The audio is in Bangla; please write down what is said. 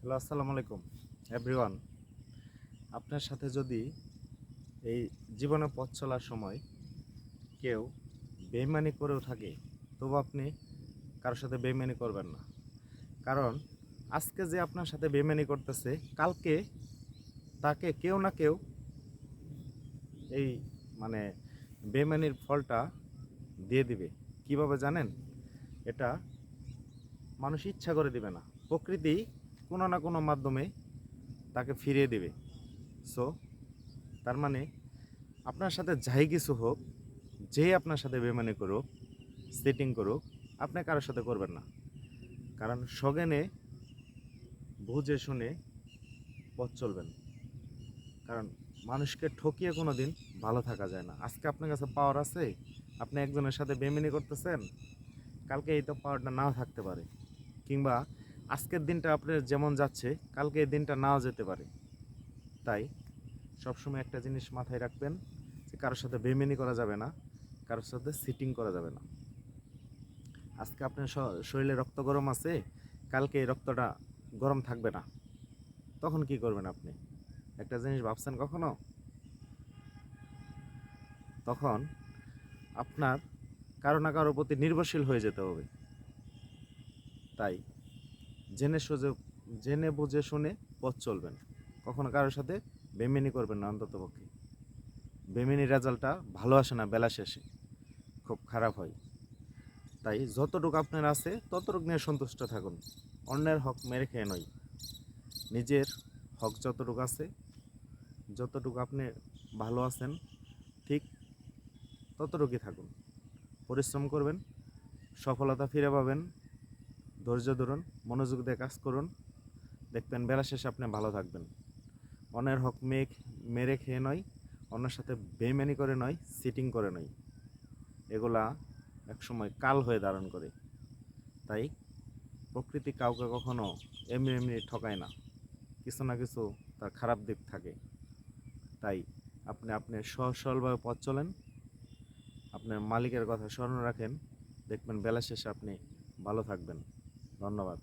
হ্যালো, আসসালামু আলাইকুম। এভরিওয়ান আপনার সাথে যদি এই জীবনে পথ চলার সময় কেউ বেইমানি করেও থাকে, তবু আপনি কারোর সাথে বেইমানি করবেন না। কারণ আজকে যে আপনার সাথে বেইমানি করতেছে, কালকে তাকে কেউ না কেউ এই মানে বেইমানির ফলটা দিয়ে দিবে। কীভাবে জানেন? এটা মানুষ ইচ্ছা করে দিবে না। প্রকৃতি কোনো না কোনো মাধ্যমে তাকে ফিরিয়ে দেবে। সো তার মানে আপনার সাথে যাই কিছু হোক, যে আপনার সাথে বেমানি করুক সেটিং করুক, আপনি কারোর সাথে করবেন না। কারণ সগেনে বুঝে শুনে পথ চলবেন। কারণ মানুষকে ঠকিয়ে কোনো দিন ভালো থাকা যায় না। আজকে আপনার কাছে পাওয়ার আছে, আপনি একজনের সাথে বেমেনি করতেছেন, কালকে এই তো পাওয়ারটা নাও থাকতে পারে। কিংবা আজকের দিনটা আপনার যেমন যাচ্ছে, কালকে এই দিনটা নাও যেতে পারে। তাই সবসময় একটা জিনিস মাথায় রাখবেন যে কারোর সাথে বেমেনি করা যাবে না, কারোর সাথে সিটিং করা যাবে না। আজকে আপনার শরীরে রক্ত গরম আছে, কালকে এই রক্তটা গরম থাকবে না। তখন কি করবেন আপনি? একটা জিনিস ভাবছেন কখনো? তখন আপনার কারও না কারোর প্রতি নির্ভরশীল হয়ে যেতে হবে। তাই জেনে সোজে, জেনে বুঝে শুনে পথ চলবেন। কখনো কারোর সাথে বেমিনি করবেন না অন্তত পক্ষে। বেমিনি রেজাল্টটা ভালো আসে না, বেলা শেষে। খুব খারাপ হয়। তাই যতটুকু আপনার আছে, ততটুকু নিয়ে সন্তুষ্ট থাকুন। অন্যের হক মেরে খেয়ে নয়। নিজের হক যতটুকু আছে, যতটুকু আপনি ভালো আছেন, ঠিক ততটুকুই থাকুন। পরিশ্রম করবেন, সফলতা ফিরে পাবেন ধৈর্য ধরুন, মনোযোগ দিয়ে কাজ করুন। দেখবেন বেলা শেষে আপনি ভালো থাকবেন। অন্যের হক মেঘ মেরে খেয়ে নয়, অন্যের সাথে বেইমানি করে নয় সিটিং করে নয়। এগুলা একসময় কাল হয়ে ধারণ করে। তাই প্রকৃতি কাউকে কখনো এমনি এমনি ঠকায় না। কিছু না কিছু তার খারাপ দিক থাকে। তাই আপনি আপনি সহজ সরলভাবে পথ চলেন। আপনার মালিকের কথা স্মরণ রাখেন। দেখবেন বেলা শেষে আপনি ভালো থাকবেন। ধন্যবাদ।